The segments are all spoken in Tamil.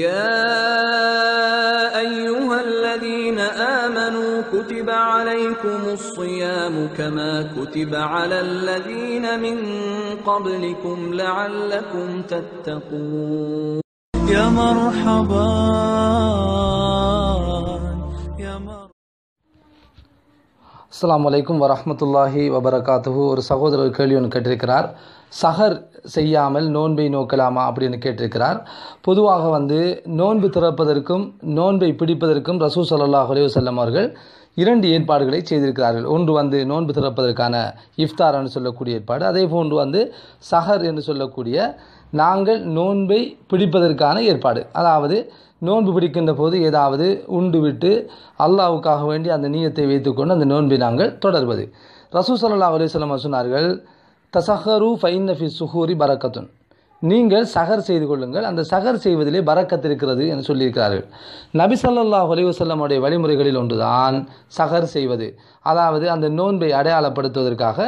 يا أيها الذين آمنوا كتب عليكم الصيام كما كتب على الذين من قبلكم لعلكم تتقون. يا مرحبا. அஸ்லாம் வலைக்கும் வரமத்துல்லாஹி வபரகாத்துஹு. ஒரு சகோதரர் கேள்வி ஒன்று கேட்டிருக்கிறார். சஹர் செய்யாமல் நோன்பை நோக்கலாமா அப்படின்னு கேட்டிருக்கிறார். பொதுவாக வந்து நோன்பு திறப்பதற்கும் நோன்பை பிடிப்பதற்கும் ரசூ சல்லாஹ் அலைஹி அவர்கள் இரண்டு ஏற்பாடுகளை செய்திருக்கிறார்கள். ஒன்று வந்து நோன்பு திறப்பதற்கான இஃப்தார் என்று சொல்லக்கூடிய ஏற்பாடு அதே போன்று வந்து சஹர் என்று சொல்லக்கூடிய நாங்கள் நோன்பை பிடிப்பதற்கான ஏற்பாடு. அதாவது நோன்பு பிடிக்கின்ற போது ஏதாவது உண்டு விட்டு அல்லாவுக்காக வேண்டி அந்த நீயத்தை வைத்துக்கொண்டு அந்த நோன்பை நாங்கள் தொடர்வது. ரசூ சல்லா அலிஸ்லாம் சொன்னார்கள் தசஹரு ஃபைன் ஃபி சுஹூரி பரக்கத்துன். நீங்கள் சகர் செய்து கொள்ளுங்கள். அந்த சகர் செய்வதிலே பறக்கத் இருக்கிறது என்று சொல்லியிருக்கிறார்கள். நபி ஸல்லல்லாஹு அலைஹி வழிமுறைகளில் ஒன்றுதான் சகர் செய்வது. அதாவது அந்த நோன்பை அடையாளப்படுத்துவதற்காக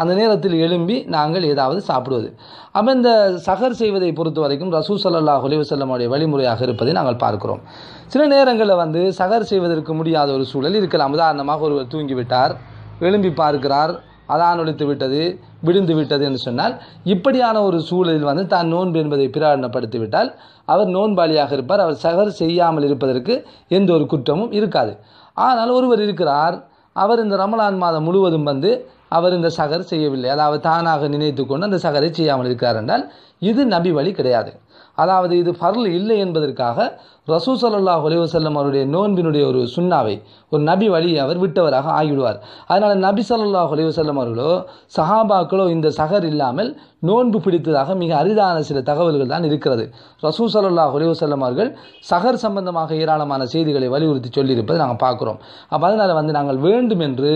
அந்த நேரத்தில் எழும்பி நாங்கள் ஏதாவது சாப்பிடுவது. அப்போ இந்த சகர் செய்வதை பொறுத்த வரைக்கும் ரசூ சல்லா அலைஹி வழிமுறையாக இருப்பதை நாங்கள் பார்க்கிறோம். சில நேரங்களில் வந்து சகர் செய்வதற்கு முடியாத ஒரு சூழல் இருக்கலாம். உதாரணமாக ஒருவர் தூங்கிவிட்டார் எழும்பி பார்க்கிறார் அதான் ஒழித்து விட்டது விழுந்து விட்டது என்று சொன்னால் இப்படியான ஒரு சூழலில் வந்து தான் நோன்பு என்பதை பிராரணப்படுத்திவிட்டால் அவர் நோன்பாளியாக இருப்பார் அவர் சகர் செய்யாமல் இருப்பதற்கு எந்த ஒரு குற்றமும் இருக்காது. ஆனால் ஒருவர் இருக்கிறார் அவர் இந்த ரமலான் மாதம் முழுவதும் வந்து அவர் இந்த சகர் செய்யவில்லை. அதாவது தானாக நினைத்து கொண்டு அந்த சகரை செய்யாமல் இருக்கிறார் என்றால் இது நபி வழி கிடையாது. அதாவது இது ஃபர்ல் இல்லை என்பதற்காக ரசூ சல்லாஹ் ஒலிவசல்லம் அவருடைய நோன்பினுடைய ஒரு சுண்ணாவை ஒரு நபி வழியை அவர் விட்டவராக ஆகிவிடுவார். அதனால் நபி சல்லாஹ் ஒலிவசல்லம் அவர்களோ சஹாபாக்களோ இந்த சகர் இல்லாமல் நோன்பு பிடித்ததாக மிக அரிதான சில தகவல்கள் தான் இருக்கிறது. ரசூ சல்லாஹ் ஒலிவசல்லம் அவர்கள் சகர் சம்பந்தமாக ஏராளமான செய்திகளை வலியுறுத்தி சொல்லியிருப்பதை நாங்கள் பார்க்குறோம். அப்போ அதனால் வந்து நாங்கள் வேண்டும் என்று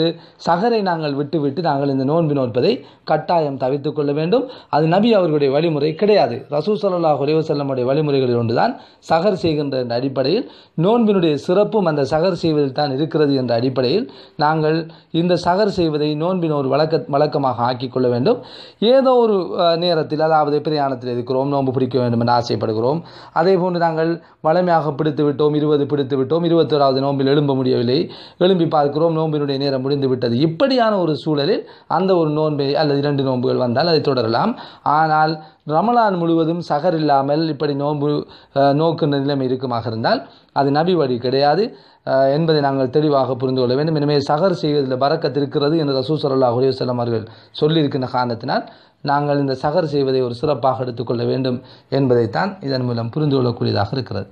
சகரை நாங்கள் விட்டுவிட்டு நாங்கள் இந்த நோன்பு நோற்பதை கட்டாயம் தவிர்த்து கொள்ள வேண்டும். அது நபி அவர்களுடைய வழிமுறை கிடையாது. ரசூ சல்லாஹ் அலைவசல்லமுடைய வழிமுறைகளில் ஒன்றுதான் சகர் செய்கின்ற என்ற அடிப்படையில் நோன்பினுடைய சிறப்பும் அந்த சகர் செய்வதில் தான் இருக்கிறது என்ற அடிப்படையில் நாங்கள் இந்த சகர் செய்வதை நோன்பின் ஒரு வழக்க வழக்கமாக ஆக்கிக்கொள்ள வேண்டும். ஏதோ ஒரு நேரத்தில் அதாவது பிரயாணத்தில் இருக்கிறோம் நோன்பு பிடிக்க வேண்டும் என்று ஆசைப்படுகிறோம். அதே போன்று நாங்கள் வளமையாக பிடித்து விட்டோம் இருபது பிடித்து விட்டோம் இருபத்தோராவது நோன்பில் எழும்ப முடியவில்லை. எழும்பி பார்க்கிறோம் நோன்பினுடைய நேரம் முடிந்து விட்டது. இப்படியான ஒரு சூழலில் அந்த ஒரு நோன்பை அல்லது இரண்டு நோன்புகள் வந்தால் அதை தொடரலாம். ஆனால் ரமலான் முழுவதும் சகர் இல்லாமல் இப்படி நோன்பு நோக்கு நோக்குன்ற நிலைமை இருக்குமாக இருந்தால் அது நபி வழி கிடையாது. என்பதை நாங்கள் தெளிவாக புரிந்து கொள்ள வேண்டும். எனவே சகர் செய்வதில் பறக்கத் இருக்கிறது என்று ரசூ சல்லா அலுவலம் அவர்கள் சொல்லியிருக்கின்ற காரணத்தினால் நாங்கள் இந்த சகர் செய்வதை ஒரு சிறப்பாக எடுத்துக்கொள்ள வேண்டும் என்பதைத்தான் இதன் மூலம் புரிந்து கொள்ளக்கூடியதாக இருக்கிறது.